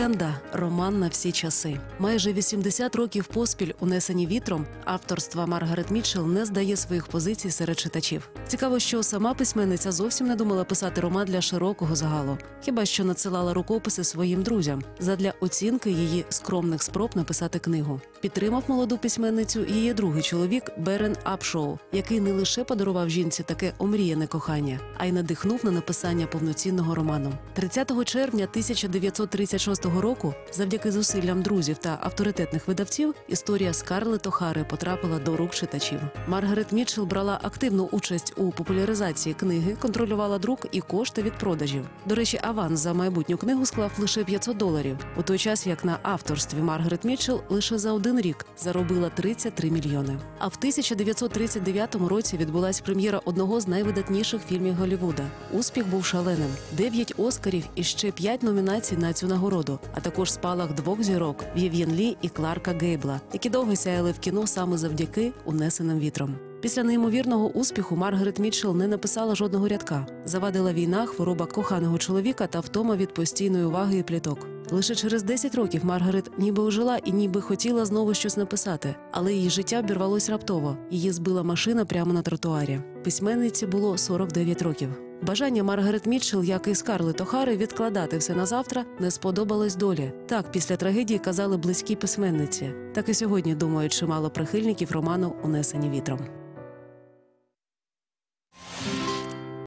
Легенда роман на всі часи. Майже 80 років поспіль, унесені вітром, авторства Маргарет Мітчелл не здає своїх позицій серед читачів. Цікаво, що сама письменниця зовсім не думала писати роман для широкого загалу, хіба що надсилала рукописи своїм друзям задля оцінки її скромних спроб написати книгу. Підтримав молоду письменницю її другий чоловік Берен Апшоу, який не лише подарував жінці таке омріяне кохання, а й надихнув на написання повноцінного роману. 30 червня 1936 року, завдяки зусиллям друзів та авторитетних видавців, історія Скарлетт Охари потрапила до рук читачів. Маргарет Мітчелл брала активну участь у популяризації книги, контролювала друк і кошти від продажів. До речі, аванс за майбутню книгу склав лише 500 доларів, у той час як на авторстві Маргарет Мітчелл лише за один рік заробила 33 мільйони. А в 1939 році відбулась прем'єра одного з найвидатніших фільмів Голлівуда. Успіх був шаленим: дев'ять оскарів і ще п'ять номінацій на цю нагороду, а також спалах двох зірок Вів'єн Лі і Кларка Гейбла, які довго сяяли в кіно саме завдяки унесеним вітром. Після неймовірного успіху Маргарет Мітчелл не написала жодного рядка. Завадила війна, хвороба коханого чоловіка та втома від постійної уваги і пліток. Лише через 10 років Маргарет ніби ожила і ніби хотіла знову щось написати, але її життя обірвалось раптово. Її збила машина прямо на тротуарі. Письменниці було 49 років. Бажання Маргарет Мітчелл, як і Скарлетт Охари, відкладати все на завтра, не сподобалось долі. Так, після трагедії казали близькі письменниці. Так і сьогодні думають чимало прихильників роману Унесені вітром.